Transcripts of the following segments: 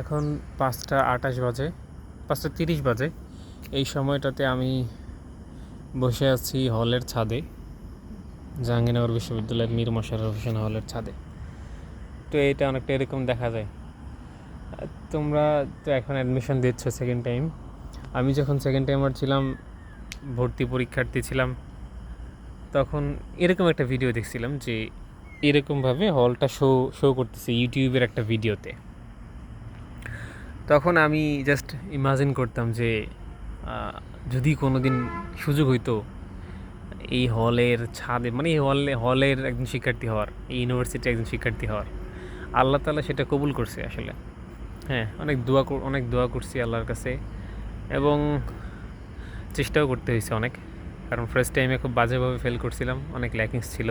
এখন পাঁচটা আটাশ বাজে, পাঁচটা তিরিশ বাজে। এই সময়টাতে আমি বসে আছি হলের ছাদে, জাহাঙ্গীরনগর বিশ্ববিদ্যালয়ের মীর মশাররফ হোসেন হলের ছাদে। তো এটা অনেকটা এরকম দেখা যায়। তোমরা তো এখন অ্যাডমিশন দিচ্ছ সেকেন্ড টাইম আমি যখন সেকেন্ড টাইমার ছিলাম, ভর্তি পরীক্ষার্থী ছিলাম, তখন এরকম একটা ভিডিও দেখছিলাম যে এরকমভাবে হলটা শো শো করতেছে ইউটিউবের একটা ভিডিওতে তখন আমি জাস্ট ইমাজিন করতাম যে যদি কোনো দিন সুযোগ হইতো, এই হলের ছাদে মানে এই হলে, হলের একজন শিক্ষার্থী হওয়ার, এই ইউনিভার্সিটির একজন শিক্ষার্থী হওয়ার, আল্লাহ তালা সেটা কবুল করছে আসলে। হ্যাঁ অনেক দোয়া অনেক দোয়া করছি আল্লাহর কাছে এবং চেষ্টাও করতে হয়েছে অনেক। কারণ ফার্স্ট টাইমে খুব বাজেভাবে ফেল করছিলাম, অনেক ল্যাকিংস ছিল।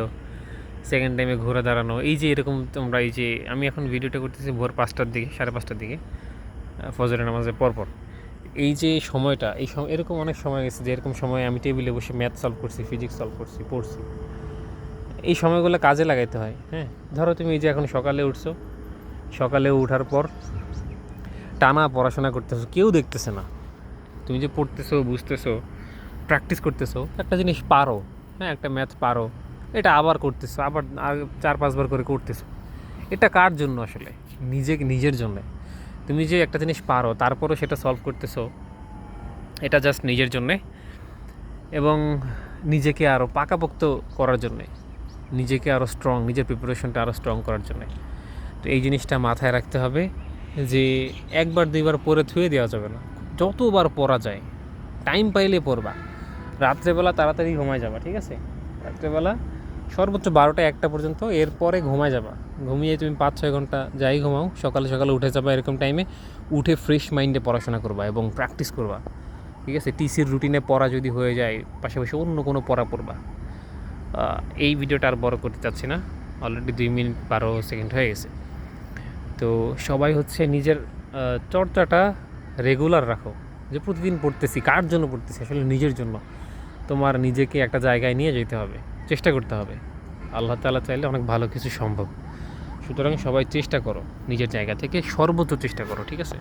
সেকেন্ড টাইমে ঘোরা দাঁড়ানো, এই যে এরকম তোমরা এই যে, আমি এখন ভিডিওটা করতেছি ভোর পাঁচটার দিকে, সাড়ে পাঁচটার দিকে। ফজরের নামাজের পরপর। এই যে সময়টা, এই সময় এরকম অনেক সময় গেছে যে এরকম সময় আমি টেবিলে বসে ম্যাথ সলভ করছি ফিজিক্স সলভ করছি, পড়ছি। এই সময়গুলো কাজে লাগাইতে হয় হ্যাঁ? ধরো তুমি এই যে এখন সকালে উঠছো, সকালে ওঠার পর টানা পড়াশোনা করতেছো, কেউ দেখতেছে না। তুমি যে পড়তেছো, বুঝতেছো প্র্যাকটিস করতেছো, একটা জিনিস পারো হ্যাঁ? একটা ম্যাথ পারো, এটা আবার করতেছো, আবার চার পাঁচবার করে করতেছো। এটা কার জন্য আসলে? নিজে নিজের জন্য। তুমি যে একটা জিনিস পারো, তারপরও সেটা সলভ করতেছো, এটা জাস্ট নিজের জন্যে এবং নিজেকে আরও পাকাপোক্ত করার জন্যে, নিজেকে আরও স্ট্রং নিজের প্রিপারেশনটা আরও স্ট্রং করার জন্যে। তো এই জিনিসটা মাথায় রাখতে হবে যে একবার, দুইবার পরে থুয়ে দেওয়া যাবে না। যতবার পড়া যায় টাইম পাইলে পড়বা রাত্রেবেলা তাড়াতাড়ি ঘুমায় যাবা, ঠিক আছে? রাত্রেবেলা সর্বোচ্চ বারোটা একটা পর্যন্ত, এরপরে ঘুমায় যাবা। ঘুমিয়ে তুমি পাঁচ, ছয় ঘণ্টা যাই ঘুমাও, সকালে সকালে উঠে যাবা এরকম টাইমে উঠে ফ্রেশ মাইন্ডে পড়াশোনা করবা এবং প্র্যাকটিস করবা। ঠিক আছে? টিসির রুটিনে পড়া যদি হয়ে যায়, পাশাপাশি অন্য কোনো পড়া পড়বা। এই ভিডিওটা আর বড় করতে চাচ্ছি না। অলরেডি দুই মিনিট বারো সেকেন্ড হয়ে গেছে। তো সবাই হচ্ছে নিজের চর্চাটা রেগুলার রাখো। যে প্রতিদিন পড়তেছি, কার জন্য পড়তেছি? আসলে নিজের জন্য। তোমার নিজেকে একটা জায়গায় নিয়ে যেতে হবে। চেষ্টা করতে হবে। আল্লাহ তালা চাইলে অনেক ভালো কিছু সম্ভব। সুতরাং সবাই চেষ্টা করো। নিজের জায়গা থেকে সর্বোচ্চ চেষ্টা করো, ঠিক আছে?